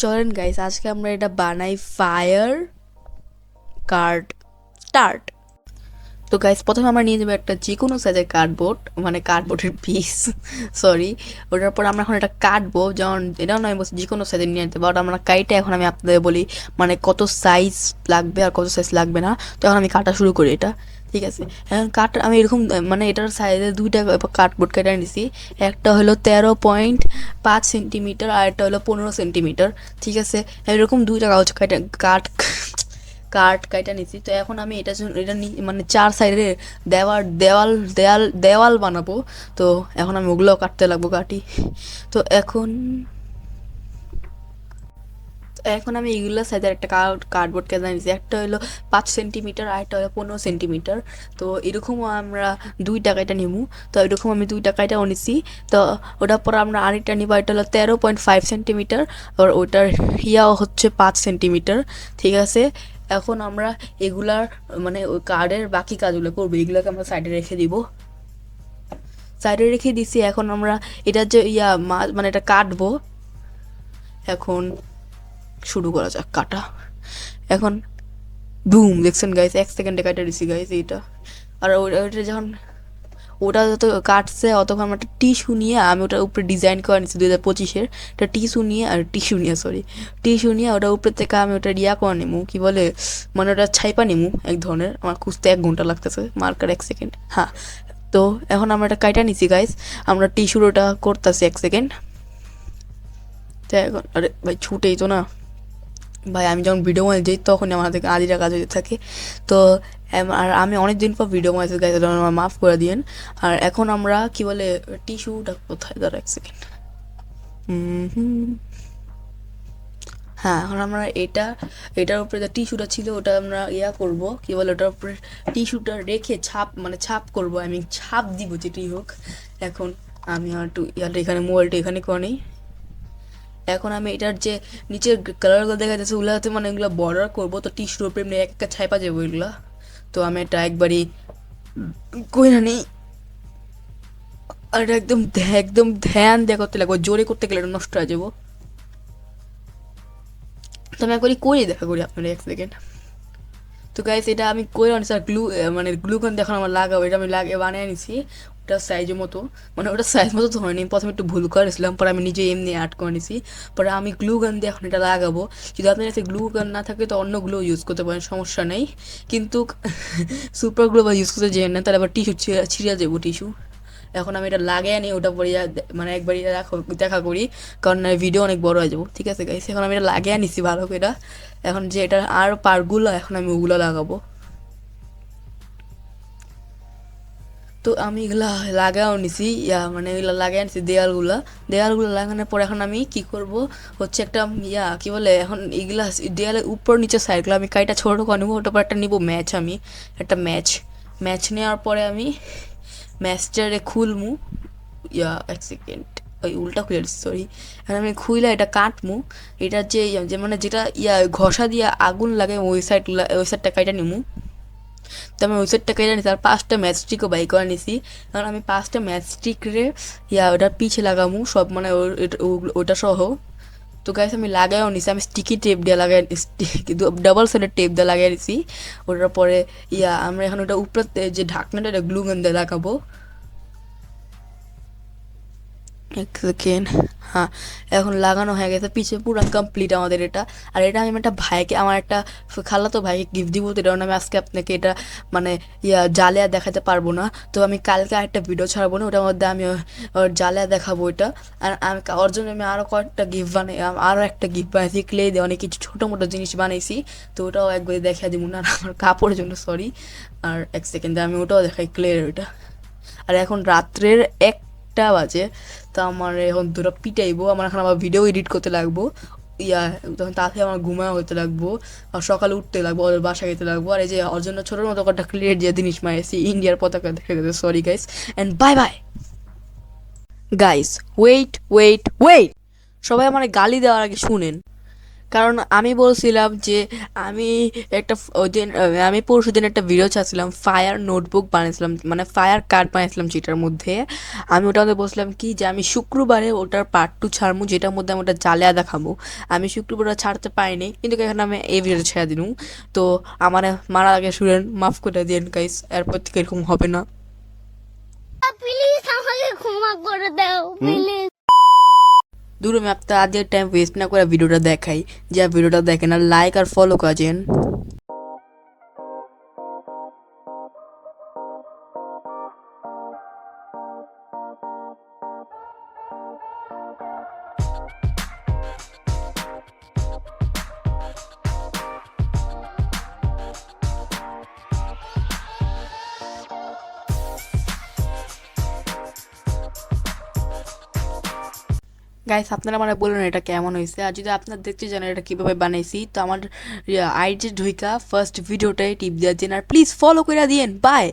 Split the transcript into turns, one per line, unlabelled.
চলেন গাইস আজকে আমরা এটা বানাই ফায়ার কার্ড স্টার্ট তো গাইস প্রথমে আমরা নিয়ে নেব একটা যে কোনো সাইজের কার্ডবোর্ড মানে কার্ডবোর্ডের পিস সরি ওটার পর আমরা এখন এটা কাটবো, যেমন এটাও নয়, বলছি যে কোনো সাইজের নিয়ে নিতে বাট আমরা কাইটে এখন আমি আপনাদের বলি মানে কত সাইজ লাগবে আর কত সাইজ লাগবে না। তো এখন আমি কাটা শুরু করি এটা। ঠিক আছে। এখন কাট আমি এরকম মানে এটার সাইজে দুইটা কার্ডবোর্ড কেটে নিছি। একটা হলো তেরো পয়েন্ট পাঁচ সেন্টিমিটার আর একটা হলো পনেরো সেন্টিমিটার ঠিক আছে? এরকম দুইটা কাগজ কাটা কাট কাঠ কাইটা নিছি। তো এখন আমি এটা এটা মানে চার সাইডে দেওয়াল দেওয়াল দেওয়াল দেওয়াল বানাবো। তো এখন আমি ওগুলো কাটতে লাগবো কাটি তো এখন এখন আমি এগুলো সাইজের একটা কার্ডবোর্ড কেটে নিয়েছি। একটা হলো পাঁচ সেন্টিমিটার আর একটা হলো পনেরো সেন্টিমিটার তো এরকমও আমরা দুই টাকাটা নিবো তো এরকম আমি দুই টাকাটাও নিছি। তো ওটার পর আমরা আরেকটা নিবো। এটা হলো তেরো পয়েন্ট ফাইভ সেন্টিমিটার আর ওটার হিয়াও হচ্ছে পাঁচ সেন্টিমিটার ঠিক আছে? এখন আমরা এগুলার মানে ওই কার্ডের বাকি কাজগুলো করব। এগুলোকে আমরা সাইডে রেখে দিব। সাইডে রেখে দিছি। এখন আমরা এটা যে ইয়া মানে এটা কাটবো। এখন শুরু করা যাক, কাটা। এখন বুম দেখছেন গাইস এক সেকেন্ডে কাটা দিছি গাইস এইটা। আর ওইটা যখন, ওটা যত কাটছে, অতক্ষণ আমার একটা টিস্যু নিয়ে, আমি ওটার উপরে ডিজাইন করে নিচ্ছি দু হাজার পঁচিশের। একটা টিস্যু নিয়ে আর টিস্যু নিয়ে সরি টিস্যু নিয়ে ওটার উপরে থেকে আমি ওটা ইয়া করে নিমু, কি বলে মানে ওটা ছাইপা নিমু, এক ধরনের। আমার খুঁজতে এক ঘণ্টা লাগতেছে মার্কার এক সেকেন্ড হ্যাঁ তো এখন আমরা এটা কাইটা নিছি গাইস আমরা টিস্যুর ওটা করতেছি এক সেকেন্ড তো এখন, আরে ভাই, ছুটেই তো না। ভাই, আমি যখন ভিডিও বানাই যাই তখন আমার হাতে আদিরা কাজ হয়ে থাকে। তো আর আমি অনেক দিন পর ভিডিও বানাইতে গাইতে আমার মাফ করে দিয়েন। আর এখন আমরা, কি বলে, টিস্যুটা কোথায়? দাঁড়া এক সেকেন্ড হ্যাঁ এখন আমরা এটা, এটার উপরে যে টিস্যুটা ছিল, ওটা আমরা ইয়া করব, কি বলে, ওটার উপরে টিস্যুটা রেখে ছাপ মানে ছাপ করব আমি ছাপ দিব যেটি হোক। এখন আমি একটু ইয়াটা এখানে মোবাইলটা এখানে করে নিই। এখন আমি এটার যে নিচের কালারগুলো দেখা যাচ্ছে ওগুলোতে মানে এগুলো বর্ডার করব, তো টিস্যুর উপরে এমনি এক একটা ছাইপা যাব এগুলো। তো আমি এটা একবারই কইরা নিই। আর একদম একদম ধ্যান দিয়ে করতে লাগবো, জোরে করতে গেলে এটা নষ্ট হয়ে যাব। তো আমি একবারই করে দেখা করি আপনার এক সেকেন্ড তো গাইস এটা আমি করে আনিছি, আর গ্লু মানে গ্লুকন এখন আমার লাগাবো, এটা আমি লাগে বানিয়ে নিছি ওটা সাইজের মতো। মানে ওটা সাইজ মতো হয়নি। প্রথমে একটু ভুল করেছিলাম পরে আমি নিজে এমনি অ্যাড করে নিছি। পরে আমি গ্লু গান দিয়ে এখন এটা লাগাবো। যদি আপনার কাছে গ্লু গান না থাকে, তো অন্য গ্লু ইউজ করতে পারেন, সমস্যা নেই। কিন্তু সুপার গ্লু বা ইউজ করতে যেয়ে না তাহলে আবার টিস্যু ছিঁড়ে যাব টিস্যু এখন আমি এটা লাগিয়ে নিই ওটা পরে মানে একবারই দেখা করি, কারণ ভিডিও অনেক বড় হয়ে যাব। ঠিক আছে গাইস এখন আমি এটা লাগিয়ে নিছি ভালো করে। এখন যে এটা আর পার্টগুলো এখন আমি ওগুলো লাগাবো। তো আমি এগুলা লাগাও নিছি, ইয়া মানে এগুলো লাগাই নিছি দেয়ালগুলা। দেয়ালগুলো লাগানোর পর এখন আমি কি করব? হচ্ছে একটা ইয়া, কি বলে, এখন এগুলা দেয়ালের উপর নিচে সাইডগুলো আমি কাইটা ছোট করে নেব, ওটার পর একটা নিবো ম্যাচ আমি, একটা ম্যাচ। ম্যাচ নেওয়ার পরে আমি ম্যাচটারে খুলমু। ইয়া, এক সেকেন্ড, ওই উল্টা খুলে সরি এখন আমি খুইলা এটা কাটমু, এটা যে মানে যেটা ইয়া ঘষা দিয়ে আগুন লাগে ওই সাইডগুলা ওই সাইডটা কাইটা নিমু। তো আমি ওয়েবসাইটটা কেটে নিছি, আর পাঁচটা ম্যাচস্টিকও বাই করে নিছি। কারণ আমি পাঁচটা ম্যাচস্টিক রে, ইয়া, ওটা পিছে লাগামু, সব মানে ওটা সহ। তো গাইস আমি লাগাইও নিছি, আমি স্টিকি টেপ দিয়ে লাগাই ডাবল সাইডের টেপ দিয়ে লাগাই নিছি। ওটার পরে, ইয়া, আমরা এখন ওটা উপরে যে ঢাকনাটা, এটা গ্লু গান দিয়ে লাগাবো। এক সেকেন্ড হ্যাঁ এখন লাগানো হয়ে গেছে, পিছে পুরো কমপ্লিট আমাদের এটা। আর এটা আমি একটা ভাইকে, আমার একটা খালাতো ভাইকে গিফট দিব, তো এটা আমি আজকে আপনাকে এটা মানে ইয়া জালিয়া দেখাতে পারব না। তো আমি কালকে আরেকটা ভিডিও ছাড়বো না, ওটার মধ্যে আমি জালিয়া দেখাবো এটা। আর আমি ওর জন্য আমি আরও কয়েকটা গিফট বানাই আরও একটা গিফট বানাইছি ক্লে দিয়ে অনেক কিছু ছোটো মোটো জিনিস বানাইছি। তো ওটাও একবার দেখা দিব, না আর আমার কাপড়ের জন্য সরি আর এক সেকেন্ডে আমি ওটাও দেখাই ক্লের ওটা আর এখন রাত্রের একটা বাজে, তো আমার এখন দুটো পিটাইবো, আমার এখন আবার ভিডিও এডিট করতে লাগবো। ইয়া, তখন তাতে আমার ঘুমায় হতে লাগবো, আর সকালে উঠতে লাগবো, ওদের বাসা যেতে লাগবো। আর এই যে, ওর জন্য ছোটোর মতো একটা ক্লিয়ার যে জিনিস মারেছি ইন্ডিয়ার পতাকা দেখে গেছে sorry guys and bye bye guys wait wait wait সবাই আমার গালি দেওয়ার আগে শুনেন। কারণ আমি বলছিলাম যে আমি একটা ওই দিন আমি পরশু দিন একটা ভিডিও চাচ্ছিলাম ফায়ার নোটবুক বানিয়েছিলাম মানে ফায়ার কার্ড বানিয়েছিলাম যেটার মধ্যে। আমি ওটার মধ্যে বলছিলাম কি যে আমি শুক্রবারে ওটার পার্ট টু ছাড়বো যেটার মধ্যে আমি ওটা জ্বালিয়া দেখাবো আমি শুক্রবার ওটা ছাড়তে পারিনি কিন্তু এখানে আমি এই ভিডিও ছেড়ে দিনু। তো আমার মারা আগে শুনেন মাফ করে দিন গাইস এরপর থেকে এরকম হবে না।
প্লিজ আমাকে ক্ষমা করে দাও প্লিজ
দূর আমি আপনার আজকের টাইম ওয়েস্ট না করে ভিডিওটা দেখাই। যা ভিডিওটা দেখেন আর লাইক আর ফলো কাজেন গাইস আপনারা মানে বলুন এটা কেমন হয়েছে আর যদি আপনার দেখতে জানেন এটা কীভাবে বানাইছি, তো আমার আইডি ঢুইকা ফার্স্ট ভিডিওটাই টিপ দিয়ে দিন আর প্লিজ ফলো করে দিন বাই